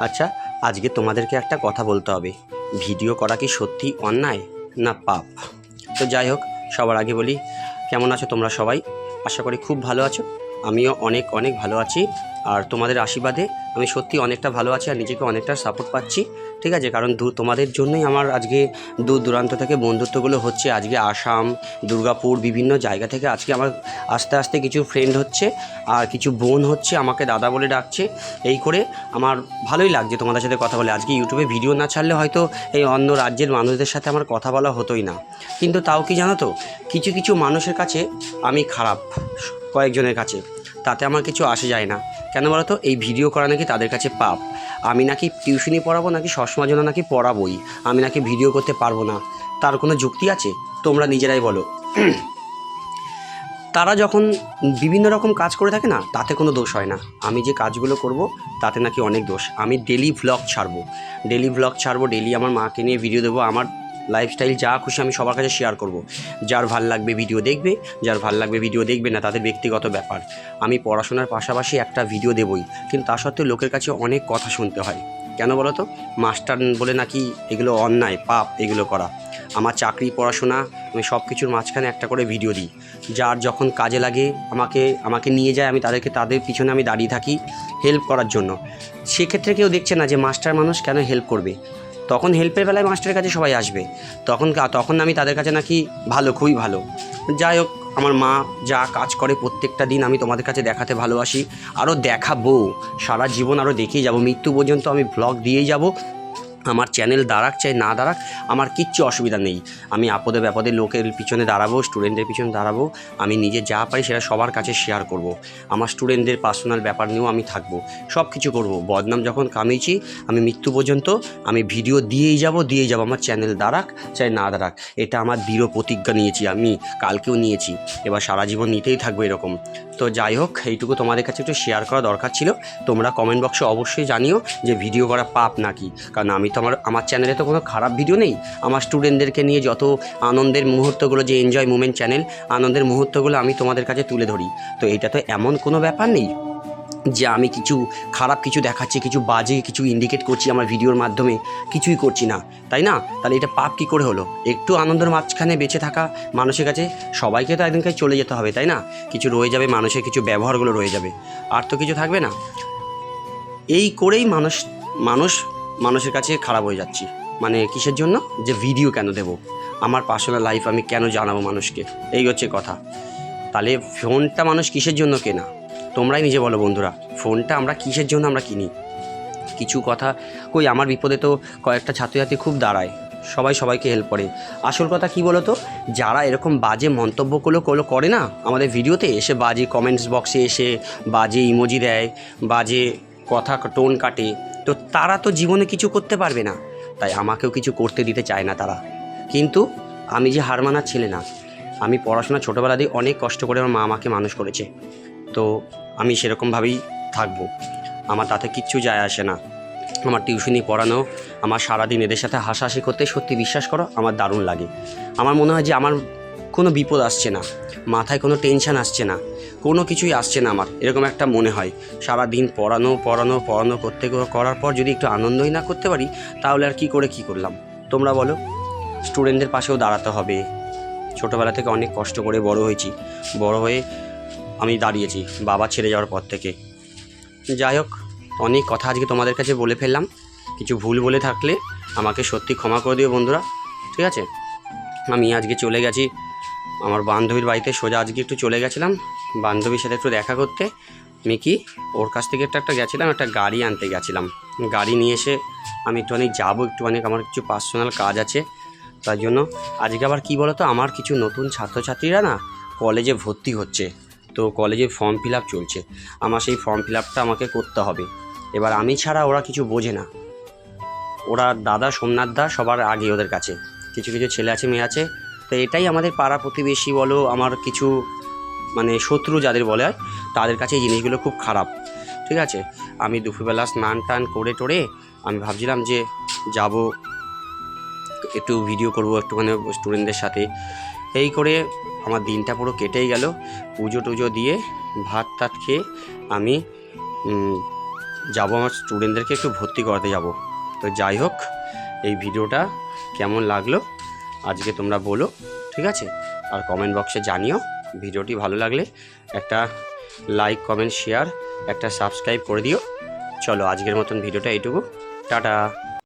আচ্ছা আজকে তোমাদেরকে একটা কথা বলতে হবে। ভিডিও করা কি সত্যি অন্যায়? না, পাপ। তো যাই হোক, সবার আগে বলি, কেমন আছো তোমরা সবাই? আশা করি খুব ভালো আছো। আমিও অনেক অনেক ভালো আছি। আর তোমাদের আশীর্বাদে আমি সত্যি অনেকটা ভালো আছি আর নিজেকে অনেকটা সাপোর্ট পাচ্ছি। ঠিক আছে? কারণ দূর তোমাদের জন্যই আমার আজকে দূর দূরান্ত থেকে বন্ধুত্বগুলো হচ্ছে আজকে আসাম, দুর্গাপুর, বিভিন্ন জায়গা থেকে আজকে আমার আস্তে আস্তে কিছু ফ্রেন্ড হচ্ছে আর কিছু বোন হচ্ছে আমাকে দাদা বলে ডাকছে। এই করে আমার ভালোই লাগছে তোমাদের সাথে কথা বলে। আজকে ইউটিউবে ভিডিও না ছাড়লে হয়তো এই অন্য রাজ্যের মানুষদের সাথে আমার কথা বলা হতোই না। কিন্তু তাও কি জানো তো? কিছু কিছু মানুষের কাছে আমি খারাপ, কয়েকজনের কাছে। তাতে আমার কিছু আসে যায় না। কেন বলো তো? এই ভিডিও করা নাকি তাদের কাছে পাপ। আমি নাকি টিউশনি পড়াবো নাকি সসমাজনা নাকি পড়াবোই? আমি নাকি ভিডিও করতে পারব না। তার কোনো যুক্তি আছে? তোমরা নিজেরাই বলো। তারা যখন বিভিন্ন রকম কাজ করে থাকে না, তাতে কোনো দোষ হয় না। আমি যে কাজগুলো করব, তাতে নাকি অনেক দোষ। আমি ডেলি ভ্লগ ছাড়বো। ডেলি ভ্লগ ছাড়বো ডেলি আমার মাকে নিয়ে ভিডিও দেবো, আমার লাইফস্টাইল যা খুশি আমি সবার কাছে শেয়ার করব। যার ভালো লাগবে ভিডিও দেখবে, যার ভালো লাগবে ভিডিও দেখবে না, তাদের ব্যক্তিগত ব্যাপার। আমি পড়াশোনার পাশাপাশি একটা ভিডিও দেবই, কিন্তু তা সত্ত্বেও লোকের কাছে অনেক কথা শুনতে হয়। কেন বলো তো মাস্টার বলে নাকি এগুলো অন্যায়, পাপ এগুলো করা। আমার চাকরি, পড়াশোনা, আমি সব কিছুর মাঝখানে একটা করে ভিডিও দিই। যার যখন কাজে লাগে, আমাকে আমাকে নিয়ে যায়, আমি তাদেরকে, তাদের পিছনে আমি দাঁড়িয়ে থাকি হেল্প করার জন্য। সেক্ষেত্রে কেউ দেখছে না যে মাস্টার মানুষ কেন হেল্প করবে। তখন হেল্পের বেলায় মাস্টারের কাছে সবাই আসবে। তখন তখন আমি তাদের কাছে নাকি ভালো, খুবই ভালো। যাই হোক, আমার মা যা কাজ করে প্রত্যেকটা দিন আমি তোমাদের কাছে দেখাতে ভালোবাসি। আরও দেখাবো। সারা জীবন আরও দেখিয়ে যাব। মৃত্যু পর্যন্ত আমি ব্লগ দিয়েই যাব। আমার চ্যানেল দাঁড়াক চাই, না দাঁড়াক, আমার কিচ্ছু অসুবিধা নেই। আমি আপদে ব্যাপদে লোকের পিছনে দাঁড়াবো, স্টুডেন্টদের পিছনে দাঁড়াবো, আমি নিজে যা পারি সেটা সবার কাছে শেয়ার করব। আমার স্টুডেন্টদের পার্সোনাল ব্যাপার নিয়েও আমি থাকব সব কিছু করব। বদনাম যখন কামিয়েছি, আমি মৃত্যু পর্যন্ত আমি ভিডিও দিয়েই যাব দিয়েই যাব। আমার চ্যানেল দাঁড়াক চাই, না দাঁড়াক, এটা আমার দৃঢ় প্রতিজ্ঞা নিয়েছি আমি, কালকেও নিয়েছি। এবার সারা জীবন নিতেই থাকব এরকম। তো যাই হোক, এইটুকু তোমাদের কাছে একটু শেয়ার করা দরকার ছিল। তোমরা কমেন্ট বক্সে অবশ্যই জানিও যে ভিডিও করা পাপ নাকি, কারণ আমি তো আমার আমার চ্যানেলে তো কোনো খারাপ ভিডিও নেই। আমার স্টুডেন্টদেরকে নিয়ে যত আনন্দের মুহূর্তগুলো, যে এনজয় মুমেন্ট চ্যানেল আনন্দের মুহূর্তগুলো আমি তোমাদের কাছে তুলে ধরি। তো এটা তো এমন কোনো ব্যাপার নেই যে আমি কিছু খারাপ কিছু দেখাচ্ছি, কিছু বাজে কিছু ইন্ডিকেট করছি আমার ভিডিওর মাধ্যমে। কিছুই করছি না, তাই না? তাহলে এটা পাপ কী করে হলো? একটু আনন্দের মাঝখানে বেঁচে থাকা মানুষের কাছে সবাইকে তো একদিনকে চলে যেতে হবে, তাই না? কিছু রয়ে যাবে মানুষের, কিছু ব্যবহারগুলো রয়ে যাবে। আর তো কিছু থাকবে না। এই করেই মানুষ মানুষ মানুষের কাছে খারাপ হয়ে যাচ্ছি। মানে কিসের জন্য? যে ভিডিও কেন দেব? আমার পার্সোনাল লাইফ আমি কেন জানাব মানুষকে? এই হচ্ছে কথা। তাহলে ফোনটা মানুষ কিসের জন্য কেনা? তোমরাই নিজে বলো বন্ধুরা। ফোনটা আমরা কিসের জন্য আমরা কিনি? কিছু কথা কই, আমার বিপদে তো কয়েকটা ছাত্রছাত্রী খুব দাঁড়ায়। সবাই সবাইকে হেল্প করে। আসল কথা কি বলো তো যারা এরকম বাজে মন্তব্যগুলো গুলো করে না, আমাদের ভিডিওতে এসে বাজে কমেন্টস বক্সে এসে বাজে ইমোজি দেয়, বাজে কথা টোন কাটে। তো তারা তো জীবনে কিছু করতে পারবে না। তাই আমাকেও কিছু করতে দিতে চায় না তারা। কিন্তু আমি যে হার মানার ছেলে না, আমি পড়াশোনা ছোটোবেলা দিয়ে অনেক কষ্ট করে আমার মা আমাকে মানুষ করেছে। তো আমি সেরকমভাবেই থাকব। আমার তাতে কিচ্ছু যায় আসে না। আমার টিউশনি পড়ানো, আমার সারাদিন এদের সাথে হাসাহাসি করতে সত্যি বিশ্বাস করো, আমার দারুণ লাগে। আমার মনে হয় যে আমার কোনো বিপদ আসছে না, মাথায় কোনো টেনশন আসছে না, কোনো কিছুই আসছে না আমার, এরকম একটা মনে হয়। সারা দিন পড়ানো পড়ানো পড়ানো করতে করার পর যদি একটু আনন্দই না করতে পারি, তাহলে আর কি করে কি করলাম? তোমরা বলো স্টুডেন্টদের পাশেও দাঁড়াতে হবে। ছোটোবেলা থেকে অনেক কষ্ট করে বড় হয়েছি। বড় হয়ে আমি দাঁড়িয়েছি, বাবা ছেড়ে যাওয়ার পর থেকে। যাই হোক, অনেক কথা আজকে তোমাদের কাছে বলে ফেললাম। কিছু ভুল বলে থাকলে আমাকে সত্যি ক্ষমা করে দিও বন্ধুরা, ঠিক আছে? আমি আজকে চলে গেছি আমার বান্ধবীর বাড়িতে সোজা আজকে একটু চলে গেছিলাম। বান্ধবীর সাথে একটু দেখা করতে। আমি কি? ওর কাছ থেকে একটা একটা গেছিলাম, একটা গাড়ি আনতে গেছিলাম। গাড়ি নিয়ে এসে আমি একটুখানি যাব, একটুখানি আমার কিছু পার্সোনাল কাজ আছে। তার জন্য আজকে আবার কি বলতো? আমার কিছু নতুন ছাত্রছাত্রীরা না কলেজে ভর্তি হচ্ছে। তো কলেজে ফর্ম ফিল আপ চলছে। আমার সেই ফর্ম ফিল আপটা আমাকে করতে হবে। এবার আমি ছাড়া ওরা কিছু বোঝে না। ওরা দাদা, সোমনাথ দা সবার আগে ওদের কাছে। কিছু কিছু ছেলে আছে, মেয়ে আছে। তো এটাই আমাদের পাড়া প্রতিবেশী বলো, আমার কিছু মানে শত্রু যাদের বলে হয়, তাদের কাছে এই জিনিসগুলো খুব খারাপ। ঠিক আছে? আমি দুপুরবেলা স্নান টান করে টোরে আমি ভাবছিলাম যে যাব, একটু ভিডিও করব একটুখানি স্টুডেন্টদের সাথে। এই করে আমার দিনটা পুরো কেটেই গেল। পুজো টুজো দিয়ে ভাত টাত খেয়ে আমি যাব আমার স্টুডেন্টদেরকে একটু ভর্তি করাতে যাব। তো যাই হোক, এই ভিডিওটা কেমন লাগল? আজকে তোমরা বলো, ঠিক আছে? আর কমেন্ট বক্সে জানিও, ভিডিওটি ভালো লাগলে একটা লাইক কমেন্ট শেয়ার একটা সাবস্ক্রাইব করে দিও। চলো, আজকের মতন ভিডিওটা এইটুকু। টাটা!